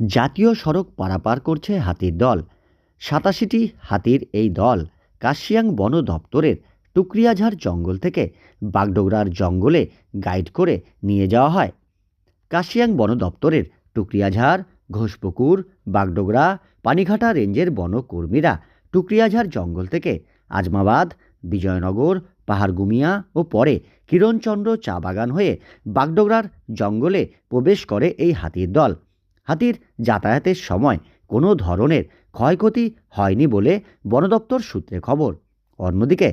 জাতীয় সড়ক পারাপার করছে হাতির দল। সাতাশিটি হাতির এই দল কাশিয়াং বন দপ্তরের টুকরিয়াঝাড় জঙ্গল থেকে বাগডোগরার জঙ্গলে গাইড করে নিয়ে যাওয়া হয়। কাশিয়াং বন দপ্তরের টুকরিয়াঝাড়, ঘোষপুকুর, বাগডোগরা, পানিঘাটা রেঞ্জের বনকর্মীরা টুকরিয়াঝাড় জঙ্গল থেকে আজমাবাদ, বিজয়নগর, পাহাড়গুমিয়া ও পরে কিরণচন্দ্র চা বাগান হয়ে বাগডোগরার জঙ্গলে প্রবেশ করে এই হাতির দল। হাতির যাতায়াতের সময় কোনো ধরনের ক্ষয়ক্ষতি হয়নি বলে বন দপ্তর সূত্রে খবর। অন্যদিকে,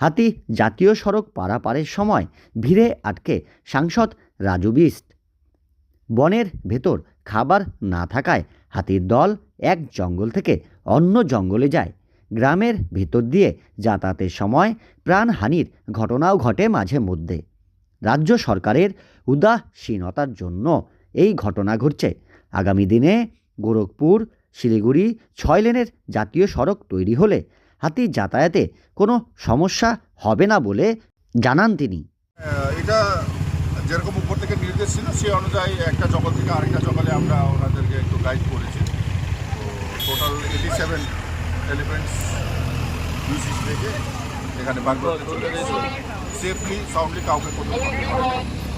হাতি জাতীয় সড়ক পারাপারের সময় ভিড়ে আটকে সাংসদ রাজু বিস্ট। বনের ভেতর খাবার না থাকায় হাতির দল এক জঙ্গল থেকে অন্য জঙ্গলে যায়। গ্রামের ভেতর দিয়ে যাতায়াতের সময় প্রাণহানির ঘটনাও ঘটে মাঝে মধ্যে। রাজ্য সরকারের উদাসীনতার জন্য এই ঘটনা ঘটছে। আগামী দিনে গোরখপুর, শিলিগুড়ি ছয় লেনের জাতীয় সড়ক তৈরি হলে হাতি যাতায়াতে কোনো সমস্যা হবে না বলে জানান তিনি। এটা যেরকম উপর থেকে নির্দেশ ছিল সেই অনুযায়ী একটা জঙ্গল থেকে আরেকটা জঙ্গলে আমরা ওনাদেরকে একটু গাইড করেছি। টোটাল এইটি সেভেন এলিফেন্টস ইউসিস থেকে এখানে বাংলাতে চলে সেফলি সাউন্ডলি কাউকে কোনো।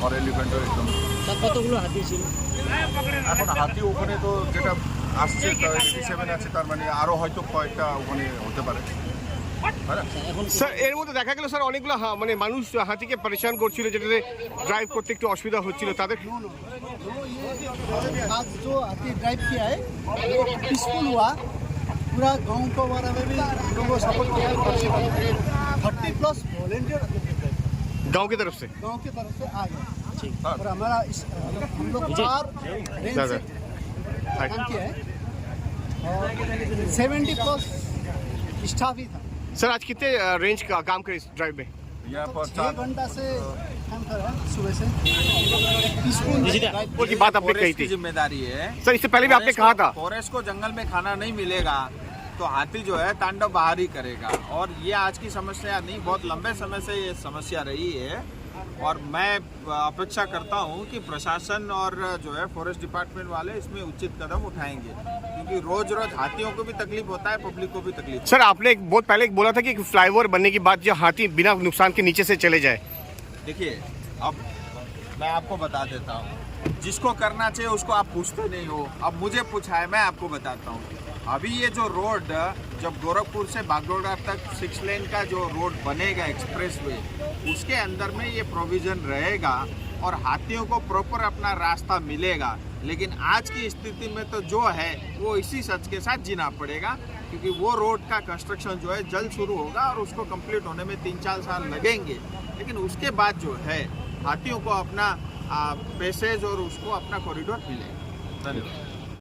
আর এলিফেন্টও একদম কতগুলো হাতি ছিল এখন হাতি ওখানে তো যেটা আসছে এইটি সেভেন আছে তার মানে আরও হয়তো কয়েকটা ওখানে হতে পারে তাই না? এখন স্যার এর মধ্যে দেখা গেল স্যার অনেকগুলো হা- মানে মানুষ হাতিকে পরেশান করছিল যেটাতে ড্রাইভ করতে একটু অসুবিধা হচ্ছিল তাদের आज जो हाथी ड्राइव किया है वो पीसफुल हुआ पूरा गांव को वाला में भी हम लोगों को सपोर्ट किया थर्टी प्लस वॉलेंटियर गांव की तरफ से गांव की तरफ से आ गए ठीक। और हमारा इस हम लोग चार रेंज से काम किया है। और सेवेंटी प्लस स्टाफ ही था। सर आज कितने रेंज का काम करे इस ड्राइव में? यहाँ पर छः घंटा से काम कर रहा है सुबह से। की बात आपने कही थी। ज़िम्मेदारी है। सर इससे पहले भी आपने कहा था। फॉरेस्ट को जंगल में खाना नहीं मिलेगा तो हाथी जो है तांडव बाहर ही करेगा। और ये आज की समस्या नहीं बहुत लंबे समय से ये समस्या रही है। और मैं अपेक्षा करता हूँ कि प्रशासन और जो है फॉरेस्ट डिपार्टमेंट वाले इसमें उचित कदम उठाएँगे। क्योंकि रोज रोज हाथियों को भी तकलीफ़ होता है पब्लिक को भी तकलीफ़ सर आपने एक बहुत पहले एक बोला था कि फ्लाईओवर बनने के बाद जो हाथी बिना नुकसान के नीचे से चले जाए। देखिए अब मैं आपको बता देता हूँ। जिसको करना चाहिए उसको आप पूछते नहीं हो। अब मुझे पूछा है मैं आपको बताता हूँ। अभी ये जो रोड जब गोरखपुर से बागडोगरा तक सिक्स लेन का जो रोड बनेगा एक्सप्रेस वे उसके अंदर में ये प्रोविज़न रहेगा और हाथियों को प्रॉपर अपना रास्ता मिलेगा। लेकिन आज की स्थिति में तो जो है, वो इसी सच के साथ जीना पड़ेगा, क्योंकि वो रोड का कंस्ट्रक्शन जो है, जल्द शुरू होगा और उसको कंप्लीट होने में तीन चार साल लगेंगे। लेकिन उसके बाद जो है, हाथियों को अपना पैसेज और उसको अपना कॉरिडोर मिलेगा। धन्यवाद।